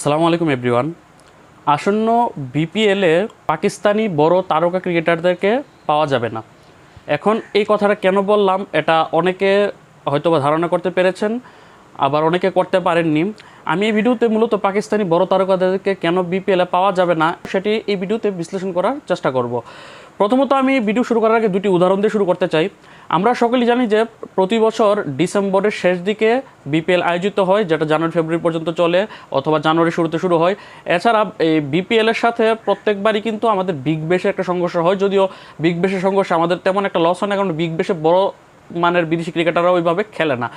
আসসালামু আলাইকুম এভরিওয়ান আসন্ন বিপিএলে পাকিস্তানি বড় তারকা ক্রিকেটারদেরকে পাওয়া যাবে না। এখন এই কথাটা কেন বললাম, এটা অনেকে হয়তো বা ধারণা করতে পেরেছেন, আবার অনেকে করতে পারেননি। আমি এই ভিডিওতে মূলত পাকিস্তানি বড় তারকাদেরকে কেন বিপিএলে পাওয়া যাবে না, সেটি এই ভিডিওতে বিশ্লেষণ করার চেষ্টা করব। প্রথমত আমি ভিডিও শুরু করার আগে দুটি উদাহরণ দিয়ে শুরু করতে চাই। আমরা সকলেই জানি যে প্রতি বছর ডিসেম্বরের শেষ দিকে বিপিএল আয়োজিত হয়, যেটা জানুয়ারি, ফেব্রুয়ারি পর্যন্ত চলে অথবা জানুয়ারি শুরুতে শুরু হয়। এছাড়া এই বিপিএলের সাথে প্রত্যেকবারই কিন্তু আমাদের বিগ বেশে একটা সংঘর্ষ হয়, যদিও বিগ বেশের সংঘর্ষে আমাদের তেমন একটা লস হয় না, কারণ বিগ বেশে বড় মানের বিদেশি ক্রিকেটাররা ওইভাবে খেলে না।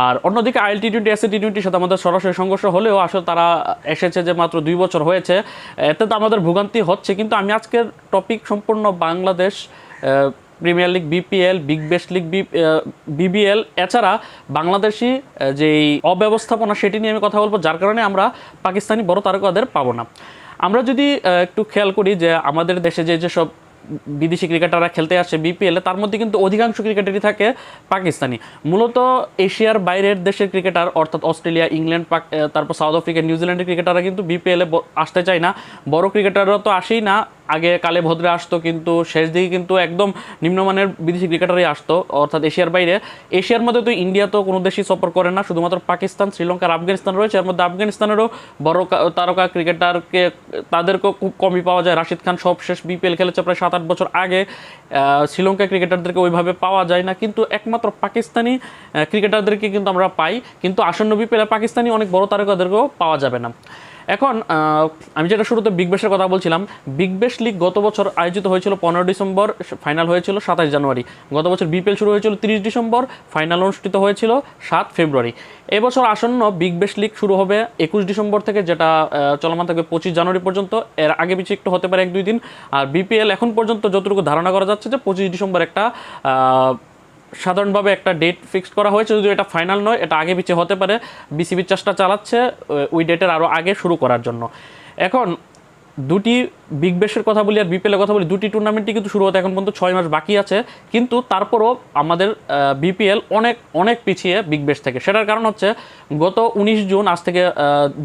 আর অন্যদিকে IL T twenty SA T টোয়েন্টির সাথে আমাদের সরাসরি সংঘর্ষ হলেও আসলে তারা এসেছে যে মাত্র দুই বছর হয়েছে। এতে তো আমাদের ভোগান্তি হচ্ছে, কিন্তু আমি আজকের টপিক সম্পূর্ণ Bangladesh premier league BPL big bash league BBL এছাড়া বাংলাদেশি যেই অব্যবস্থাপনা সেটি নিয়ে আমি কথা বলব, যার কারণে আমরা পাকিস্তানি বড় তারকাদের পাবো না। আমরা যদি একটু খেয়াল করি যে আমাদের দেশে যে যেসব বিদেশি ক্রিকেটাররা খেলতে আসে বিপিএলে তার মধ্যে কিন্তু অধিকাংশ ক্রিকেটারই থাকে পাকিস্তানি। মূলত এশিয়ার বাইরের দেশের ক্রিকেটার, অর্থাৎ অস্ট্রেলিয়া, ইংল্যান্ড, পাক তারপর সাউথ আফ্রিকা নিউজিল্যান্ডের ক্রিকেটাররা কিন্তু বিপিএলে আসতে চায় না। বড় ক্রিকেটাররা তো আসেই না আগে কালে ভদ্রে আসতো, কিন্তু শেষ দিকে কিন্তু একদম নিম্নমানের বিদেশি ক্রিকেটারই আসতো, অর্থাৎ এশিয়ার বাইরে। এশিয়ার মধ্যে তো ইন্ডিয়া তো কোনো দেশই সফর করে না, শুধুমাত্র পাকিস্তান শ্রীলঙ্কা আর আফগানিস্তান রয়েছে। এর মধ্যে আফগানিস্তানেরও বড় তারকা ক্রিকেটারকে তাদেরকেও খুব কমই পাওয়া যায়। রাশিদ খান সব শেষ বিপিএল খেলেছে প্রায় সাত আট বছর আগে। শ্রীলঙ্কা ক্রিকেটারদেরকে ওইভাবে পাওয়া যায় না, কিন্তু একমাত্র পাকিস্তানি ক্রিকেটারদেরকে কিন্তু আমরা পাই। কিন্তু আসন্ন বিপিএলে পাকিস্তানি অনেক বড় তারকাদেরকেও পাওয়া যাবে না। এখন আমি যেটা শুরুতে বিগ বেশের কথা বলছিলাম বিগ বেশ লিগ গত বছর আয়োজিত হয়েছিল পনেরো ডিসেম্বর ফাইনাল হয়েছিল সাতাশ জানুয়ারি। গত বছর বিপিএল শুরু হয়েছিল তিরিশ ডিসেম্বর ফাইনাল অনুষ্ঠিত হয়েছিল সাত ফেব্রুয়ারি। এবছর আসন্ন বিগ বেশ লিগ শুরু হবে একুশ ডিসেম্বর থেকে, যেটা চলমান থাকবে পঁচিশ জানুয়ারি পর্যন্ত। এর আগে পিছিয়ে একটু হতে পারে এক দুই দিন। আর বিপিএল এখন পর্যন্ত যতটুকু ধারণা করা যাচ্ছে যে পঁচিশ ডিসেম্বর একটা সাধারণভাবে একটা ডেট ফিক্সড করা হয়েছে, যদিও এটা ফাইনাল নয়, এটা আগে পিছিয়ে হতে পারে। বিসিবির চেষ্টা চালাচ্ছে ওই ডেটের আরও আগে শুরু করার জন্য। এখন দুটি বিগ বেশের কথা বলি আর বিপিএলের কথা বলি, দুটি টুর্নামেন্টই কিন্তু শুরু হতে এখন পর্যন্ত ছয় মাস বাকি আছে। কিন্তু তারপরও আমাদের বিপিএল অনেক অনেক পিছিয়ে বিগ বেশ থেকে। সেটার কারণ হচ্ছে, গত উনিশ জুন, আজ থেকে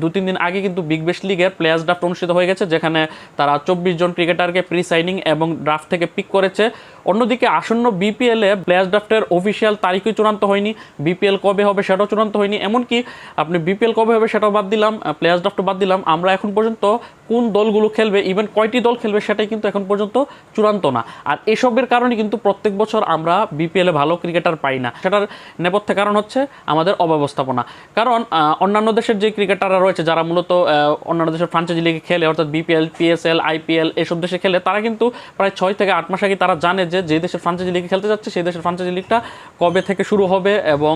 দু তিন দিন আগে কিন্তু বিগ বেশ লিগের প্লেয়ার্স ড্রাফট অনুষ্ঠিত হয়ে গেছে, যেখানে তারা চব্বিশ জন ক্রিকেটারকে প্রি সাইনিং এবং ড্রাফট থেকে পিক করেছে। অন্যদিকে আসন্ন বিপিএলে প্লেয়ার্স ড্রাফটের অফিসিয়াল তারিখই চূড়ান্ত হয়নি। বিপিএল কবে হবে সেটাও চূড়ান্ত হয়নি। এমনকি আপনি বিপিএল কবে হবে সেটাও বাদ দিলাম প্লেয়ার্স ড্রাফটও বাদ দিলাম। আমরা এখন পর্যন্ত কোন দলগুলো খেলবে ইভেন কয়টি দল খেলবে সেটাই কিন্তু এখন পর্যন্ত চূড়ান্ত না। আর এসবের কারণে কিন্তু প্রত্যেক বছর আমরা বিপিএলে ভালো ক্রিকেটার পাই না। সেটার নেপথ্যে কারণ হচ্ছে আমাদের অব্যবস্থাপনা। কারণ অন্যান্য দেশের যে ক্রিকেটাররা রয়েছে, যারা মূলত অন্যান্য দেশের ফ্রাঞ্চাইজি লিগে খেলে, অর্থাৎ বিপিএল পিএসএল আইপিএল এসব দেশে খেলে, তারা কিন্তু প্রায় ছয় থেকে আট মাস আগে তারা জানে যে যে দেশের ফ্রাঞ্চাইজি লিগে খেলতে যাচ্ছে, সেই দেশের ফ্রাঞ্চাইজি লিগটা কবে থেকে শুরু হবে এবং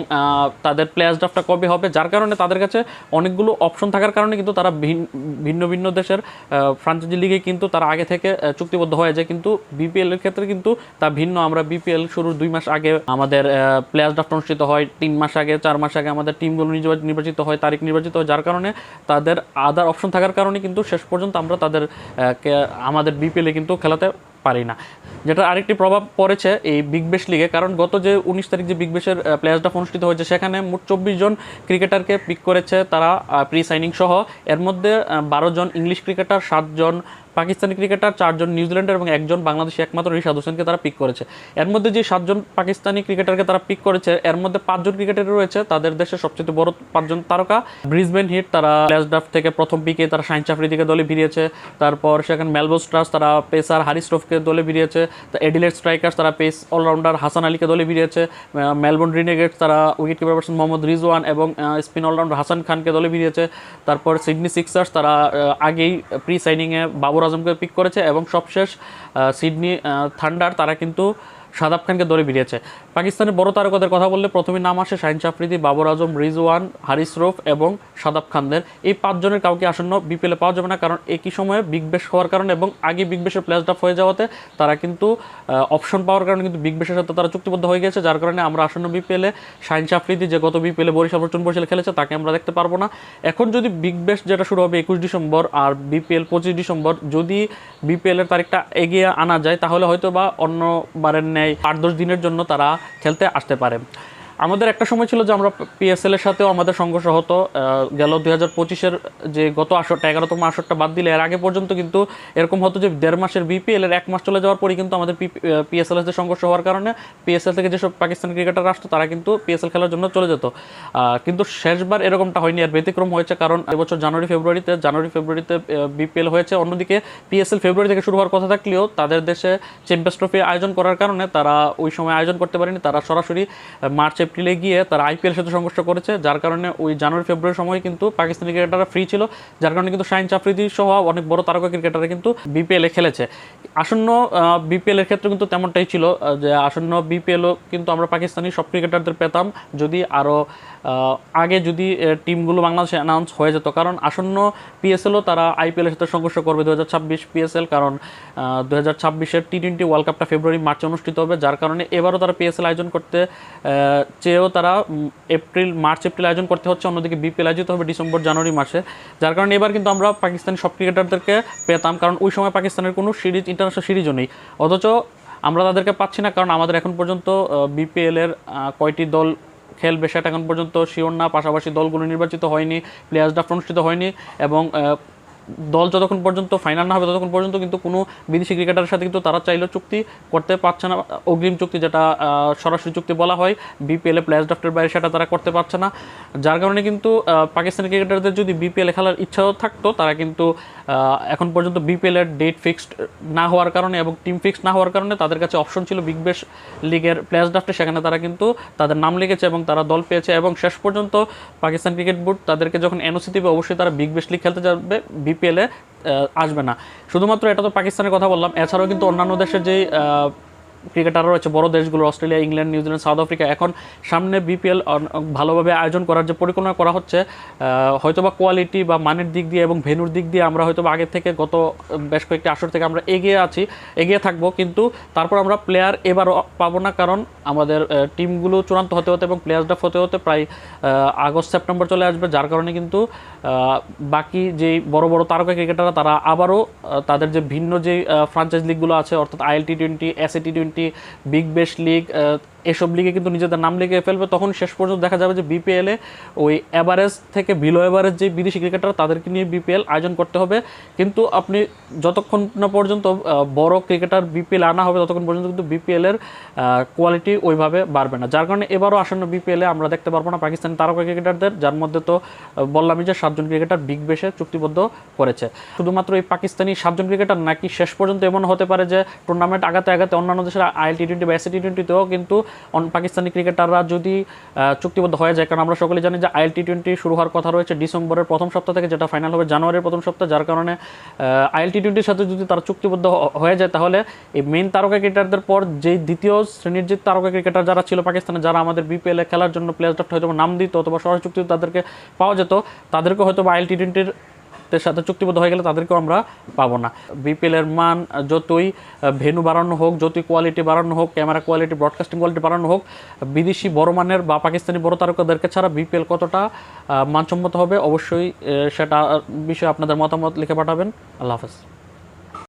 তাদের প্লেয়ার্স ড্রাফটটা কবে হবে, যার কারণে তাদের কাছে অনেকগুলো অপশন থাকার কারণে কিন্তু তারা ভিন- ভিন্ন ভিন্ন দেশের ফ্রাঞ্চাইজি লিগে কিন্তু তারা আগে থেকে চুক্তিবদ্ধ হয়ে যায়। কিন্তু বিপিএল এর ক্ষেত্রে কিন্তু তা ভিন্ন। আমরা বিপিএল শুরুর দুই মাস আগে আমাদের প্লেয়ার ড্রাফট অনুষ্ঠিত হয়। তিন মাস আগে, চার মাস আগে আমাদের টিমগুলো নির্বা- নির্বাচিত হয়, তারিখ নির্বাচিত হয়। যার কারণে তাদের আদার অপশন থাকার কারণে কিন্তু শেষ পর্যন্ত আমরা তাদের আমাদের বিপিএলে কিন্তু খেলাতে পারি না। যেটা আরেকটি প্রভাব পড়েছে এই বিগ বেশ লিগে কারণ গত যে উনিশ তারিখ যে বিগ বেশের প্লেয়ার্স ড্রাফট অনুষ্ঠিত হয়েছে, সেখানে মোট চব্বিশ জন ক্রিকেটারকে পিক করেছে তারা প্রি সাইনিং সহ। এর মধ্যে বারো জন ইংলিশ ক্রিকেটার সাতজন পাকিস্তানি ক্রিকেটার, চারজন নিউজিল্যান্ডের এবং একজন বাংলাদেশি, একমাত্র রিশাদ হোসেনকে তারা পিক করেছে। এর মধ্যে যে সাতজন পাকিস্তানি ক্রিকেটারকে তারা পিক করেছে, এর মধ্যে পাঁচজন ক্রিকেটার রয়েছে, তাদের দেশের সবচেয়ে বড় পাঁচজন তারকা। ব্রিসবেন হিট তারা প্লেয়ার্স ড্রাফট থেকে প্রথম পিকে তারা শাইন চাফরিদিকে দলে ভিড়িয়েছে, তারপর সেখানে মেলবোস ট্রাস তারা পেসার হারিস রফকে দলে ভিড়িয়েছে এডিলেট স্ট্রাইকার্স তারা পেস অলরাউন্ডার হাসান আলীকে দলে ভিড়িয়েছে মেলবোর্ন রিনেগেটস তারা wicket keeper person Mohammad Rizwan এবং স্পিন অলরাউন্ডার হাসান খানকে দলে ভিড়িয়েছে, তারপর সিডনি সিক্সার্স তারা আগেই প্রি সাইনিংয়ে বাবর আজমকে পিক করেছে এবং সবশেষ সিডনি থান্ডার তারা কিন্তু সাদাব খানকে দলে বেরিয়েছে। পাকিস্তানের বড় তারকাদের কথা বললে প্রথমে নাম আসে শাহিন চাফরিদি বাবর আজম, রিজওয়ান, হারিস রফ এবং সাদাব খানদের। এই পাঁচজনের কাউকে আসন্ন বিপিএলে পাওয়া যাবে না কারণ একই সময়ে বিগ বেশ হওয়ার কারণে এবং আগে বিগ বেশের প্লেস হয়ে যাওয়াতে তারা কিন্তু অপশন পাওয়ার কারণে কিন্তু বিগ বেশের সাথে তারা চুক্তিবদ্ধ হয়ে গেছে যার কারণে আমরা আসন্ন বিপিএলে শাহিন চাফরিদি যে গত বিপিএলে বরিশাল পর্যন্ত বরিশাল খেলেছে তাকে আমরা দেখতে পারব না। এখন যদি বিগ বেশ যেটা শুরু হবে একুশ ডিসেম্বর আর বিপিএল পঁচিশ ডিসেম্বর যদি বিপিএলের তারিখটা এগিয়ে আনা যায় তাহলে হয়তো বা অন্য ন্যায় আট দশ দিনের জন্য তারা খেলতে আসতে পারে। আমাদের একটা সময় ছিল যে আমরা পিএসএল এর সাথেও আমাদের সংঘর্ষ হতো গেল দুই হাজার পঁচিশের যে গত আসরটা, এগারোতম আসরটা বাদ দিলে এর আগে পর্যন্ত কিন্তু এরকম হতো যে দেড় মাসের বিপিএল এর এক মাস চলে যাওয়ার পরই কিন্তু আমাদের পিএসএল এর সংঘর্ষ হওয়ার কারণে পিএসএল থেকে যেসব পাকিস্তান ক্রিকেটার আসতো, তারা কিন্তু পিএসএল খেলার জন্য চলে যেত। কিন্তু শেষবার এরকমটা হয়নি, আর ব্যতিক্রম হয়েছে কারণ এবছর জানুয়ারি, ফেব্রুয়ারিতে জানুয়ারি, ফেব্রুয়ারিতে বিপিএল হয়েছে। অন্যদিকে পিএসএল ফেব্রুয়ারি থেকে শুরু হওয়ার কথা থাকলেও তাদের দেশে চ্যাম্পিয়ন্স ট্রফি আয়োজন করার কারণে তারা ওই সময় আয়োজন করতে পারেনি। তারা সরাসরি মার্চ এপ্রিলে গিয়ে তারা আইপিএল সাথে সংঘর্ষ করেছে, যার কারণে ওই জানুয়ারি ফেব্রুয়ারি সময় কিন্তু পাকিস্তানি ক্রিকেটাররা ফ্রি ছিল, যার কারণে কিন্তু শাহিন চাফরিদি সহ অনেক বড় তারকা ক্রিকেটাররা কিন্তু বিপিএল খেলেছে। আসন্ন বিপিএল এর ক্ষেত্রে কিন্তু তেমনটাই ছিল যে আসন্ন বিপিএলও কিন্তু আমরা পাকিস্তানি সব ক্রিকেটারদের পেতাম, যদি আরও আগে যদি টিমগুলো বাংলাদেশে অ্যানাউন্স হয়ে যেত, কারণ আসন্ন পিএসএলও তারা আইপিএলের সাথে সংঘর্ষ করবে দু হাজার ছাব্বিশ পিএসএল কারণ দু হাজার ছাব্বিশের টি টোয়েন্টি ওয়ার্ল্ড কাপটা ফেব্রুয়ারি মার্চে অনুষ্ঠিত হবে, যার কারণে এবারও তারা পিএসএল আয়োজন করতে চেয়েও তারা এপ্রিল মার্চ এপ্রিল আয়োজন করতে হচ্ছে, অন্যদিকে বিপিএল আয়োজিত হবে ডিসেম্বর জানুয়ারি মাসে, যার কারণে এবার কিন্তু আমরা পাকিস্তানি সব ক্রিকেটারদেরকে পেতাম, কারণ ওই সময় পাকিস্তানের কোনো সিরিজ ইন্টারন্যাশনাল সিরিজও নেই। অথচ আমরা তাদেরকে পাচ্ছি না, কারণ আমাদের এখন পর্যন্ত বিপিএল এর কয়টি দল খেলবে সেটা এখন পর্যন্ত শিওর না, পাশাপাশি দলগুলো নির্বাচিত হয়নি প্লেয়ার্স ড্রাফট অনুষ্ঠিত হয়নি এবং দল যতক্ষণ পর্যন্ত ফাইনাল না হবে ততক্ষণ পর্যন্ত কিন্তু কোনো বিদেশি ক্রিকেটারের সাথে কিন্তু তারা চাইলেও চুক্তি করতে পারছে না, অগ্রিম চুক্তি যেটা সরাসরি চুক্তি বলা হয় বিপিএলে প্লেয়ার্স ড্রাফটের বাইরে সেটা তারা করতে পারছে না। যার কারণে কিন্তু পাকিস্তানি ক্রিকেটারদের যদি বিপিএলে খেলার ইচ্ছাও থাকতো, তারা কিন্তু এখন পর্যন্ত বিপিএলের ডেট ফিক্সড না হওয়ার কারণে এবং টিম ফিক্সড না হওয়ার কারণে তাদের কাছে অপশন ছিল বিগ বেশ লিগের প্লেয়ার্স ড্রাফটে সেখানে তারা কিন্তু তাদের নাম লিখেছে এবং তারা দল পেয়েছে এবং শেষ পর্যন্ত পাকিস্তান ক্রিকেট বোর্ড তাদেরকে যখন এনওসি দেবে, অবশ্যই তারা বিগ বেশ লিগ খেলতে যাবে বিপিএলে আসবে না। শুধুমাত্র এটা তো পাকিস্তানের কথা বললাম। এছাড়াও কিন্তু অন্যান্য দেশের যে ক্রিকেটাররা রয়েছে বড় দেশগুলো, Australia, England, New Zealand, South Africa. এখন সামনে বিপিএল ভালোভাবে আয়োজন করার যে পরিকল্পনা করা হচ্ছে হয়তোবা কোয়ালিটি বা মানের দিক দিয়ে এবং ভেনুর দিক দিয়ে আমরা হয়তো আগের থেকে গত বেশ কয়েকটি আসর থেকে আমরা এগিয়ে আছি, এগিয়ে থাকব। কিন্তু তারপর আমরা প্লেয়ার এবারও পাবো না, কারণ আমাদের টিমগুলো চূড়ান্ত হতে হতে এবং প্লেয়ার্স ড্রাফট হতে হতে প্রায় আগস্ট, সেপ্টেম্বর চলে আসবে। যার কারণে কিন্তু বাকি যেই বড় বড় তারকা ক্রিকেটাররা, তারা আবারও তাদের যে ভিন্ন যে ফ্রাঞ্চাইজ লিগগুলো আছে, অর্থাৎ IL T twenty SA T twenty big bash league এসব লিগে কিন্তু নিজেদের নাম লিখে ফেলবে। তখন শেষ পর্যন্ত দেখা যাবে যে বিপিএলে ওই অ্যাভারেজ থেকে বিলো অ্যাভারেজ যে বিদেশি ক্রিকেটার তাদেরকে নিয়ে বিপিএল আয়োজন করতে হবে। কিন্তু আপনি যতক্ষণ না পর্যন্ত বড় ক্রিকেটার বিপিএল আনা হবে, ততক্ষণ পর্যন্ত কিন্তু বিপিএল এর কোয়ালিটি ওইভাবে বাড়বে না। যার কারণে এবারও আসন্ন বিপিএলে আমরা দেখতে পারব না পাকিস্তানি তারকা ক্রিকেটারদের যার মধ্যে তো বললামই যে সাতজন ক্রিকেটার বিগ বেশে চুক্তিবদ্ধ করেছে। শুধুমাত্র এই পাকিস্তানি সাতজন ক্রিকেটার নাকি শেষ পর্যন্ত এমন হতে পারে যে টুর্নামেন্ট আগাতে আগাতে অন্যান্য দেশের আইএল টি টোয়েন্টি বা এসি টি টোয়েন্টিতেও কিন্তু অন- পাকিস্তানি ক্রিকেটাররা যদি চুক্তিবদ্ধ হয়ে যায়, কারণ আমরা সকলে জানি যে আইএল টি টোয়েন্টি শুরু হওয়ার কথা রয়েছে ডিসেম্বরের প্রথম সপ্তাহ থেকে, যেটা ফাইনাল হবে জানুয়ারির প্রথম সপ্তাহ, যার কারণে আইএল টি টোয়েন্টির সাথে যদি তারা চুক্তিবদ্ধ হয়ে যায়, তাহলে এই মেন তারকা ক্রিকেটারদের পর যেই দ্বিতীয় শ্রেণির যে তারকা ক্রিকেটার যারা ছিল পাকিস্তানে, যারা আমাদের বিপিএলে খেলার জন্য প্লেয়ার ড্রাফট হয়তো নাম দিত অথবা সরাসরি চুক্তি তাদেরকে পাওয়া যেত, তাদেরকে হয়তো বা আইএল টি টোয়েন্টির সাথে চুক্তিবদ্ধ হয়ে গেলে তাদেরকেও আমরা পাবো না। বিপিএলের মান যতই ভেনু বাড়ানো হোক, যতই কোয়ালিটি বাড়ানো হোক ক্যামেরা কোয়ালিটি ব্রডকাস্টিং কোয়ালিটি বাড়ানো হোক, বিদেশি বড় মানের বা পাকিস্তানি বড় তারকাদেরকে ছাড়া বিপিএল কতটা মানসম্মত হবে, অবশ্যই সেটা বিষয়ে আপনাদের মতামত লিখে পাঠাবেন। আল্লাহ হাফেজ।